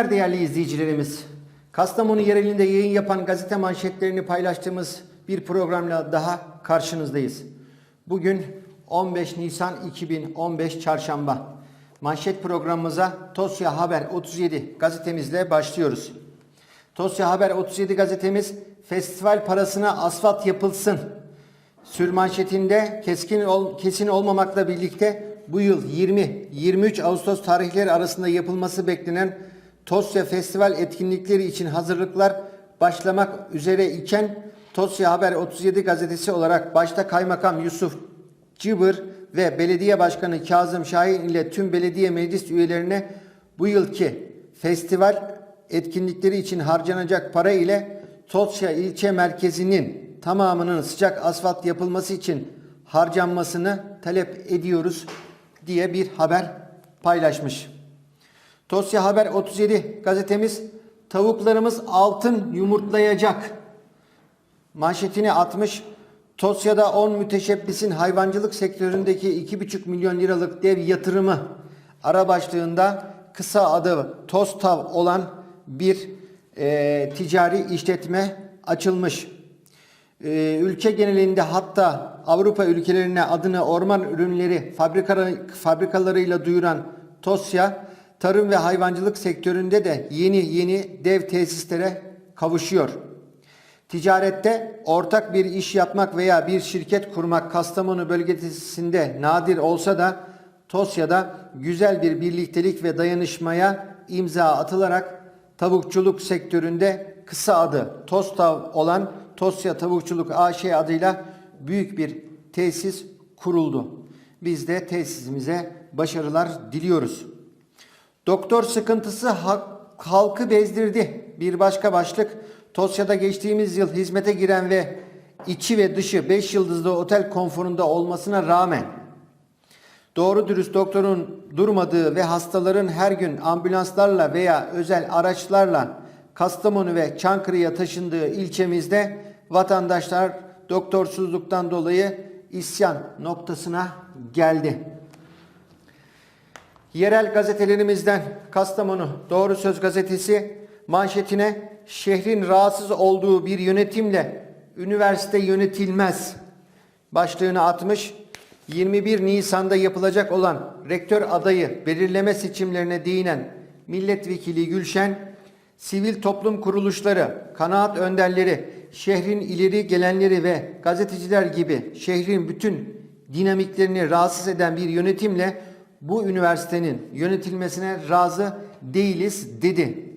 Günler değerli izleyicilerimiz. Kastamonu yerelinde yayın yapan gazete manşetlerini paylaştığımız bir programla daha karşınızdayız. Bugün 15 Nisan 2015 Çarşamba. Manşet programımıza Tosya Haber 37 gazetemizle başlıyoruz. Tosya Haber 37 gazetemiz festival parasına asfalt yapılsın. Sürmanşetinde keskin ol, kesin olmamakla birlikte bu yıl 20-23 Ağustos tarihleri arasında yapılması beklenen Tosya Festival etkinlikleri için hazırlıklar başlamak üzere iken Tosya Haber 37 gazetesi olarak başta Kaymakam Yusuf Cıbır ve Belediye Başkanı Kazım Şahin ile tüm belediye meclis üyelerine bu yılki festival etkinlikleri için harcanacak para ile Tosya ilçe merkezinin tamamının sıcak asfalt yapılması için harcanmasını talep ediyoruz diye bir haber paylaşmış. Tosya Haber 37 gazetemiz tavuklarımız altın yumurtlayacak manşetini atmış. Tosya'da 10 müteşebbisin hayvancılık sektöründeki 2,5 milyon liralık dev yatırımı ara başlığında kısa adı Tostav olan bir e, ticari işletme açılmış. E, ülke genelinde hatta Avrupa ülkelerine adını orman ürünleri fabrikaları, fabrikalarıyla duyuran Tosya, tarım ve hayvancılık sektöründe de yeni yeni dev tesislere kavuşuyor. Ticarette ortak bir iş yapmak veya bir şirket kurmak Kastamonu bölgesinde nadir olsa da Tosya'da güzel bir birliktelik ve dayanışmaya imza atılarak tavukçuluk sektöründe kısa adı Tostav olan Tosya Tavukçuluk AŞ adıyla büyük bir tesis kuruldu. Biz de tesisimize başarılar diliyoruz. Doktor sıkıntısı ha- halkı bezdirdi. Bir başka başlık Tosya'da geçtiğimiz yıl hizmete giren ve içi ve dışı 5 yıldızlı otel konforunda olmasına rağmen doğru dürüst doktorun durmadığı ve hastaların her gün ambulanslarla veya özel araçlarla Kastamonu ve Çankırı'ya taşındığı ilçemizde vatandaşlar doktorsuzluktan dolayı isyan noktasına geldi. Yerel gazetelerimizden Kastamonu Doğru Söz gazetesi manşetine şehrin rahatsız olduğu bir yönetimle üniversite yönetilmez başlığını atmış. 21 Nisan'da yapılacak olan rektör adayı belirleme seçimlerine değinen milletvekili Gülşen, sivil toplum kuruluşları, kanaat önderleri, şehrin ileri gelenleri ve gazeteciler gibi şehrin bütün dinamiklerini rahatsız eden bir yönetimle bu üniversitenin yönetilmesine razı değiliz dedi.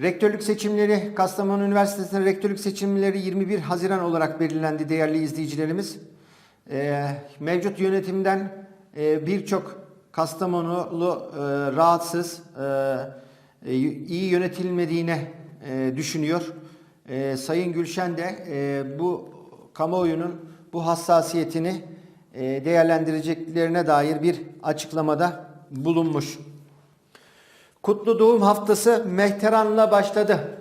Rektörlük seçimleri Kastamonu Üniversitesi'nin rektörlük seçimleri 21 Haziran olarak belirlendi değerli izleyicilerimiz. Ee, mevcut yönetimden e, birçok Kastamonulu e, rahatsız, e, e, iyi yönetilmediğine e, düşünüyor. E, Sayın Gülşen de e, bu kamuoyunun bu hassasiyetini değerlendireceklerine dair bir açıklamada bulunmuş. Kutlu Doğum Haftası Mehteran'la başladı.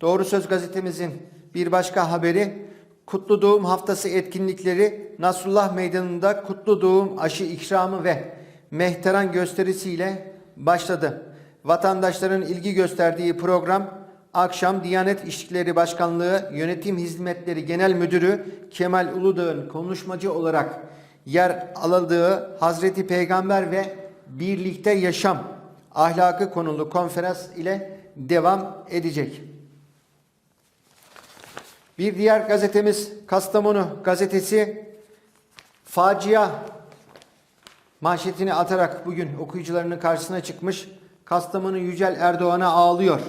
Doğru Söz gazetemizin bir başka haberi Kutlu Doğum Haftası etkinlikleri Nasrullah Meydanı'nda Kutlu Doğum aşı ikramı ve Mehteran gösterisiyle başladı. Vatandaşların ilgi gösterdiği program akşam Diyanet İşleri Başkanlığı Yönetim Hizmetleri Genel Müdürü Kemal Uludağ'ın konuşmacı olarak yer aldığı Hazreti Peygamber ve Birlikte Yaşam ahlakı konulu konferans ile devam edecek. Bir diğer gazetemiz Kastamonu gazetesi facia manşetini atarak bugün okuyucularının karşısına çıkmış. Kastamonu Yücel Erdoğan'a ağlıyor.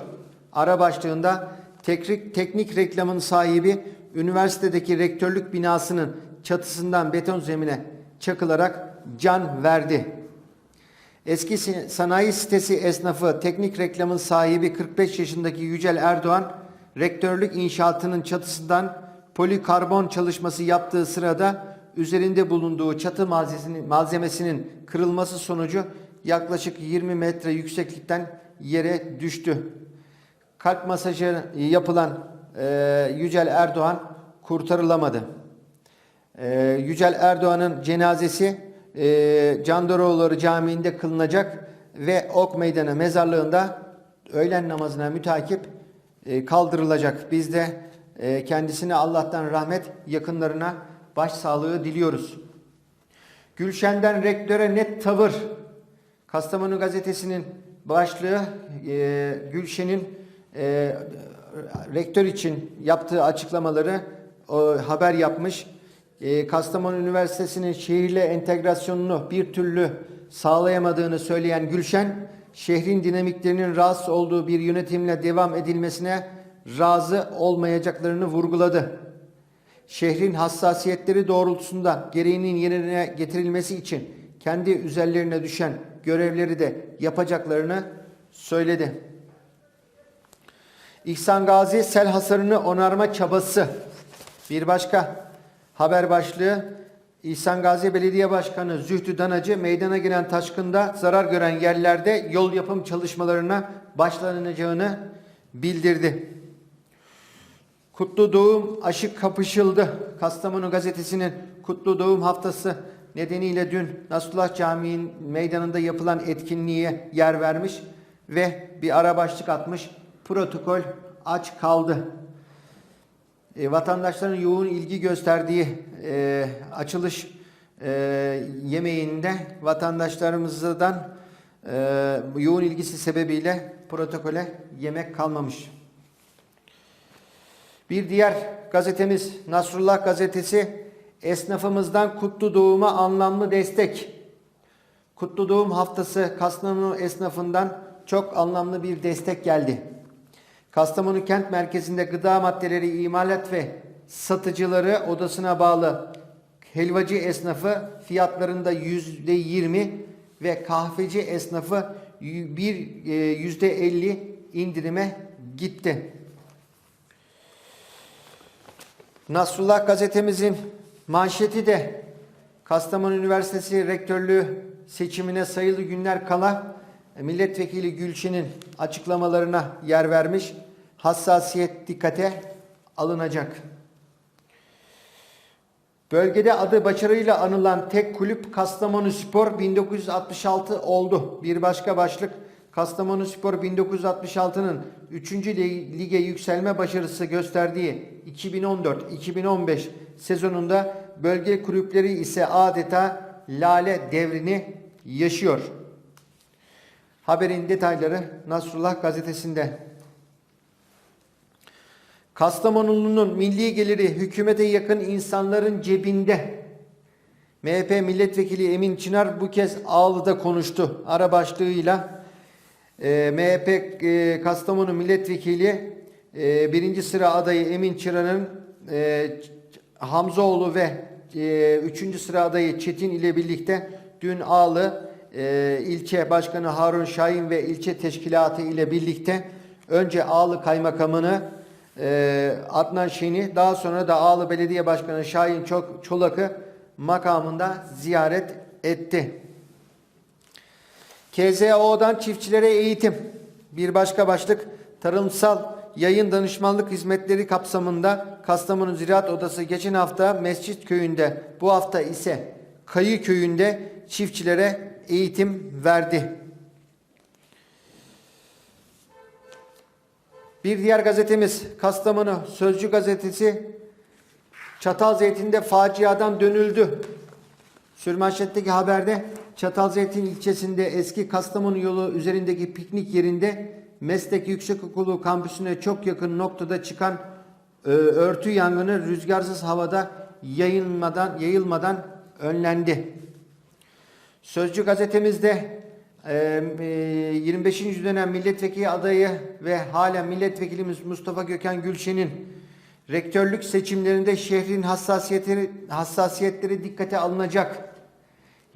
Ara başlığında teknik, teknik reklamın sahibi üniversitedeki rektörlük binasının çatısından beton zemine çakılarak can verdi. Eski sanayi sitesi esnafı teknik reklamın sahibi 45 yaşındaki Yücel Erdoğan rektörlük inşaatının çatısından polikarbon çalışması yaptığı sırada üzerinde bulunduğu çatı malzemesinin, kırılması sonucu yaklaşık 20 metre yükseklikten yere düştü. Kalp masajı yapılan e, Yücel Erdoğan kurtarılamadı. E, Yücel Erdoğan'ın cenazesi e, Camii'nde kılınacak. ve Ok Meydanı mezarlığında öğlen namazına mütakip e, kaldırılacak. Biz de e, kendisine Allah'tan rahmet, yakınlarına başsağlığı diliyoruz. Gülşen'den rektöre net tavır. Kastamonu gazetesinin başlığı e, Gülşen'in rektör için yaptığı açıklamaları haber yapmış. E, Kastamonu Üniversitesi'nin şehirle entegrasyonunu bir türlü sağlayamadığını söyleyen Gülşen, şehrin dinamiklerinin rahatsız olduğu bir yönetimle devam edilmesine razı olmayacaklarını vurguladı şehrin hassasiyetleri doğrultusunda gereğinin yerine getirilmesi için kendi üzerlerine düşen görevleri de yapacaklarını söyledi. İhsan Gazi sel hasarını onarma çabası. Bir başka haber başlığı İhsan Gazi Belediye Başkanı Zühtü Danacı meydana gelen taşkında zarar gören yerlerde yol yapım çalışmalarına başlanacağını bildirdi. Kutlu Doğum aşı kapışıldı. Kastamonu gazetesinin Kutlu Doğum haftası nedeniyle dün Nasrullah Camii meydanında yapılan etkinliğe yer vermiş ve bir ara başlık atmış. Protokol aç kaldı. E, vatandaşların yoğun ilgi gösterdiği e, açılış e, yemeğinde vatandaşlarımızdan e, yoğun ilgisi sebebiyle protokole yemek kalmamış. Bir diğer gazetemiz Nasrullah gazetesi esnafımızdan Kutlu Doğum'a anlamlı destek. Kutlu Doğum haftası Kastamonu esnafından çok anlamlı bir destek geldi. Kastamonu kent merkezinde gıda maddeleri imalat ve satıcıları odasına bağlı helvacı esnafı fiyatlarında yüzde yirmi ve kahveci esnafı bir e, yüzde elli indirime gitti. Nasrullah gazetemizin manşeti de Kastamonu Üniversitesi Rektörlüğü seçimine sayılı günler kala Milletvekili Gülçin'in açıklamalarına yer vermiş. Hassasiyet dikkate alınacak. Bölgede adı başarıyla anılan tek kulüp Kastamonu Spor 1966 oldu. Bir başka başlık Kastamonu Spor 1966'nın 3. lige yükselme başarısı gösterdiği 2014-2015 sezonunda bölge kulüpleri ise adeta lale devrini yaşıyor. Haberin detayları Nasrullah gazetesinde. Kastamonulu'nun milli geliri hükümete yakın insanların cebinde. MHP milletvekili Emin Çınar bu kez Ağlı'da konuştu. Ara başlığıyla e, MHP e, Kastamonu milletvekili e, birinci sıra adayı Emin Çıra'nın e, Hamzoğlu ve e, üçüncü sıra adayı Çetin ile birlikte dün Ağlı e, ilçe başkanı Harun Şahin ve ilçe teşkilatı ile birlikte önce Ağlı kaymakamını e, Adnan Şen'i daha sonra da Ağlı Belediye Başkanı Şahin Çok Çolak'ı makamında ziyaret etti. KZO'dan çiftçilere eğitim. Bir başka başlık tarımsal yayın danışmanlık hizmetleri kapsamında Kastamonu Ziraat Odası geçen hafta Mescit Köyü'nde bu hafta ise Kayı Köyü'nde çiftçilere eğitim verdi. Bir diğer gazetemiz Kastamonu Sözcü gazetesi Çatalzeytin'de faciadan dönüldü. Sürmanşetteki haberde Çatalzeytin ilçesinde eski Kastamonu yolu üzerindeki piknik yerinde Meslek Yüksekokulu kampüsüne çok yakın noktada çıkan e, örtü yangını rüzgarsız havada yayılmadan yayılmadan önlendi. Sözcü gazetemizde e, 25. dönem milletvekili adayı ve hala milletvekilimiz Mustafa Gökhan Gülşen'in rektörlük seçimlerinde şehrin hassasiyetleri, hassasiyetleri dikkate alınacak.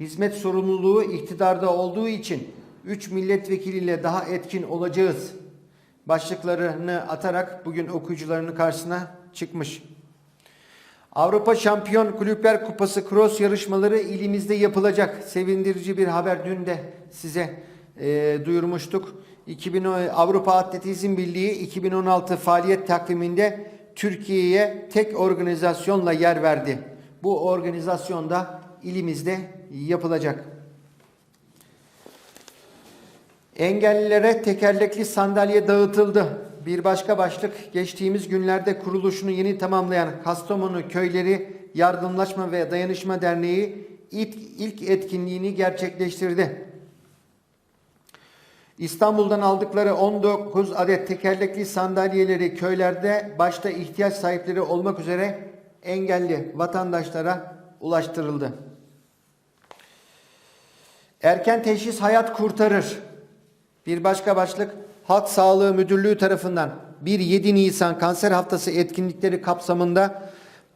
Hizmet sorumluluğu iktidarda olduğu için 3 milletvekiliyle daha etkin olacağız. Başlıklarını atarak bugün okuyucularının karşısına çıkmış. Avrupa Şampiyon Kulüpler Kupası Cross yarışmaları ilimizde yapılacak. Sevindirici bir haber dün de size e, duyurmuştuk. 2000 Avrupa Atletizm Birliği 2016 faaliyet takviminde Türkiye'ye tek organizasyonla yer verdi. Bu organizasyonda ilimizde yapılacak. Engellilere tekerlekli sandalye dağıtıldı. Bir başka başlık geçtiğimiz günlerde kuruluşunu yeni tamamlayan Kastamonu Köyleri Yardımlaşma ve Dayanışma Derneği ilk, ilk etkinliğini gerçekleştirdi. İstanbul'dan aldıkları 19 adet tekerlekli sandalyeleri köylerde başta ihtiyaç sahipleri olmak üzere engelli vatandaşlara ulaştırıldı. Erken teşhis hayat kurtarır. Bir başka başlık Halk Sağlığı Müdürlüğü tarafından 1-7 Nisan Kanser Haftası etkinlikleri kapsamında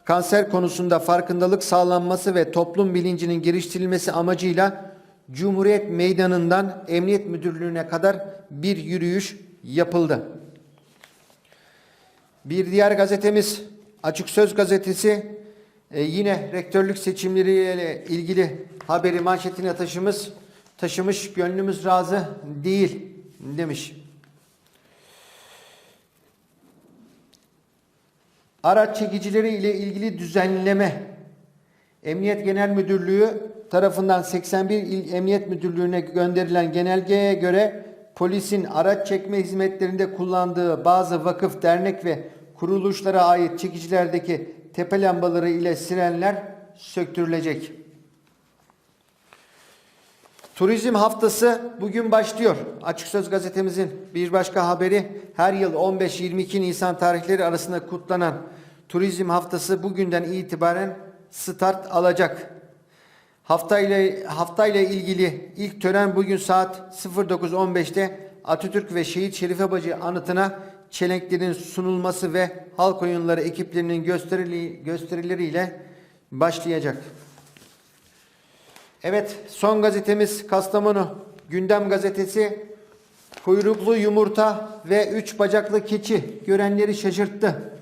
kanser konusunda farkındalık sağlanması ve toplum bilincinin geliştirilmesi amacıyla Cumhuriyet Meydanı'ndan Emniyet Müdürlüğü'ne kadar bir yürüyüş yapıldı. Bir diğer gazetemiz Açık Söz gazetesi e, yine rektörlük seçimleriyle ilgili haberi manşetine taşımış, taşımış gönlümüz razı değil demiş. Araç çekicileri ile ilgili düzenleme Emniyet Genel Müdürlüğü tarafından 81 İl Emniyet Müdürlüğü'ne gönderilen genelgeye göre polisin araç çekme hizmetlerinde kullandığı bazı vakıf, dernek ve kuruluşlara ait çekicilerdeki tepe lambaları ile sirenler söktürülecek. Turizm haftası bugün başlıyor. Açık Söz gazetemizin bir başka haberi her yıl 15-22 Nisan tarihleri arasında kutlanan Turizm haftası bugünden itibaren start alacak. Hafta ile hafta ile ilgili ilk tören bugün saat 09.15'te Atatürk ve Şehit Şerife Bacı anıtına çelenklerin sunulması ve halk oyunları ekiplerinin gösterili, gösterileriyle başlayacak. Evet, son gazetemiz Kastamonu Gündem Gazetesi. Kuyruklu yumurta ve üç bacaklı keçi görenleri şaşırttı.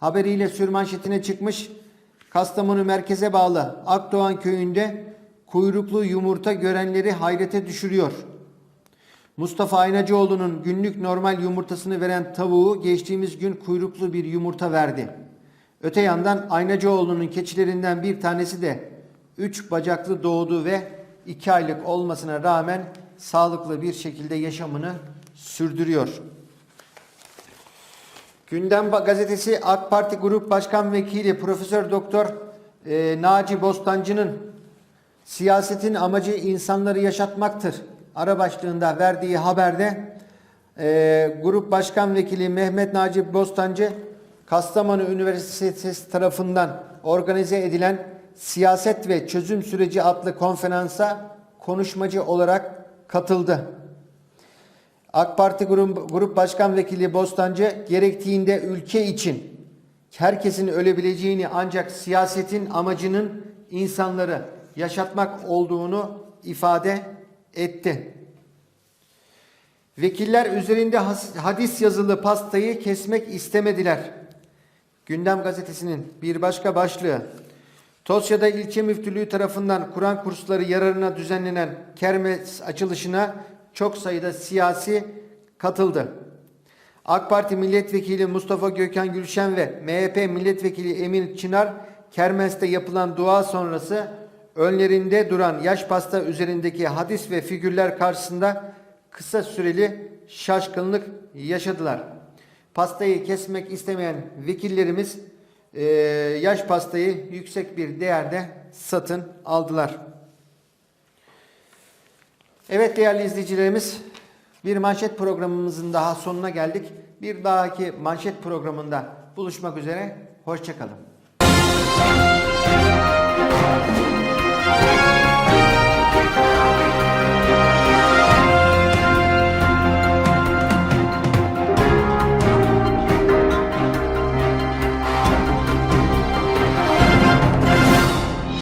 Haberiyle sürmanşetine çıkmış. Kastamonu merkeze bağlı Akdoğan köyünde kuyruklu yumurta görenleri hayrete düşürüyor. Mustafa Aynacıoğlu'nun günlük normal yumurtasını veren tavuğu geçtiğimiz gün kuyruklu bir yumurta verdi. Öte yandan Aynacıoğlu'nun keçilerinden bir tanesi de üç bacaklı doğdu ve iki aylık olmasına rağmen sağlıklı bir şekilde yaşamını sürdürüyor. Gündem gazetesi AK Parti Grup Başkan Vekili Profesör Doktor e, Naci Bostancı'nın siyasetin amacı insanları yaşatmaktır. Ara başlığında verdiği haberde e, Grup Başkan Vekili Mehmet Naci Bostancı Kastamonu Üniversitesi tarafından organize edilen Siyaset ve Çözüm Süreci adlı konferansa konuşmacı olarak katıldı. AK Parti Grup, Grup Başkan Vekili Bostancı gerektiğinde ülke için herkesin ölebileceğini ancak siyasetin amacının insanları yaşatmak olduğunu ifade etti. Vekiller üzerinde hadis yazılı pastayı kesmek istemediler. Gündem gazetesinin bir başka başlığı Tosya'da ilçe müftülüğü tarafından Kur'an kursları yararına düzenlenen kermes açılışına çok sayıda siyasi katıldı. AK Parti Milletvekili Mustafa Gökhan Gülşen ve MHP Milletvekili Emin Çınar kermeste yapılan dua sonrası önlerinde duran yaş pasta üzerindeki hadis ve figürler karşısında kısa süreli şaşkınlık yaşadılar. Pastayı kesmek istemeyen vekillerimiz e, yaş pastayı yüksek bir değerde satın aldılar. Evet değerli izleyicilerimiz bir manşet programımızın daha sonuna geldik. Bir dahaki manşet programında buluşmak üzere. Hoşçakalın.